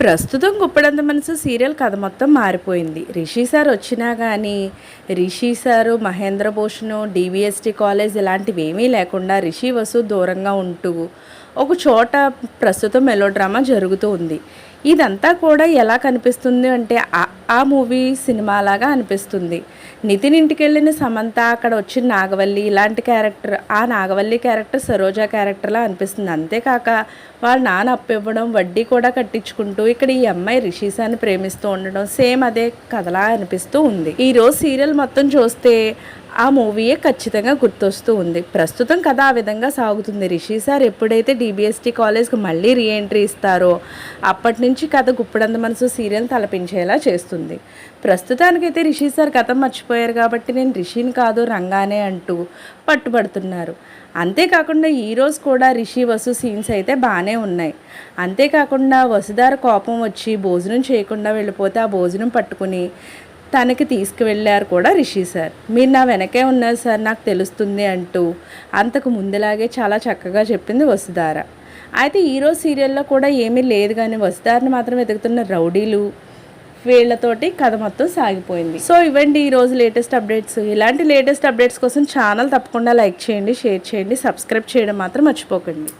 ప్రస్తుతం గుప్పడంత మనసు సీరియల్ కథ మొత్తం మారిపోయింది. రిషి సార్ వచ్చినా కానీ Rishi sir Mahendra Bhushan DVST college ఇలాంటివి ఏమీ లేకుండా రిషి వసు దూరంగా ఉంటూ ఒక చోట ప్రస్తుతం మెలో డ్రామా జరుగుతూ ఉంది. ఇదంతా కూడా ఎలా కనిపిస్తుంది అంటే ఆ- ఆ మూవీ సినిమాలాగా అనిపిస్తుంది. నితిన్ ఇంటికి వెళ్ళిన సమంత అక్కడ వచ్చిన నాగవల్లి ఇలాంటి క్యారెక్టర్ ఆ నాగవల్లి క్యారెక్టర్ సరోజా క్యారెక్టర్లా అనిపిస్తుంది. అంతేకాక వాళ్ళ నాన్న అప్పు ఇవ్వడం వడ్డీ కూడా కట్టించుకుంటూ ఇక్కడ ఈ అమ్మాయి రిషిసాని ప్రేమిస్తూ ఉండడం సేమ్ అదే కథలా అనిపిస్తూ ఉంది. ఈరోజు సీరియల్ మొత్తం చూస్తే ఆ మూవీయే ఖచ్చితంగా గుర్తొస్తూ ఉంది. ప్రస్తుతం కథ ఆ విధంగా సాగుతుంది. రిషి సార్ ఎప్పుడైతే డిబిఎస్టీ కాలేజ్కి మళ్ళీ రీఎంట్రీ ఇస్తారో అప్పటి నుంచి కథ గుప్పడంత మనసు సీరియల్ తలపించేలా చేస్తుంది. ప్రస్తుతానికైతే రిషి సార్ కథ మర్చిపోయారు కాబట్టి నేను రిషిని కాదు రంగానే అంటూ పట్టుబడుతున్నారు. అంతేకాకుండా ఈరోజు కూడా రిషి వసు సీన్స్ అయితే బాగానే ఉన్నాయి. అంతేకాకుండా వసుధార కోపం వచ్చి భోజనం చేయకుండా వెళ్ళిపోతే ఆ భోజనం పట్టుకుని తనకి తీసుకువెళ్ళారు కూడా రిషి సార్. మీరు నా వెనకే ఉన్నారు సార్ నాకు తెలుస్తుంది అంటూ అంతకు ముందులాగే చాలా చక్కగా చెప్పింది వసుధార. అయితే ఈరోజు సీరియల్లో కూడా ఏమీ లేదు కానీ వసుధారని మాత్రం వెతుకుతున్న రౌడీలు వీళ్ళతోటి కథ మొత్తం సాగిపోయింది. సో ఇవ్వండి ఈ రోజు లేటెస్ట్ అప్డేట్స్. ఇలాంటి లేటెస్ట్ అప్డేట్స్ కోసం ఛానల్ తప్పకుండా లైక్ చేయండి షేర్ చేయండి సబ్స్క్రైబ్ చేయడం మాత్రం మర్చిపోకండి.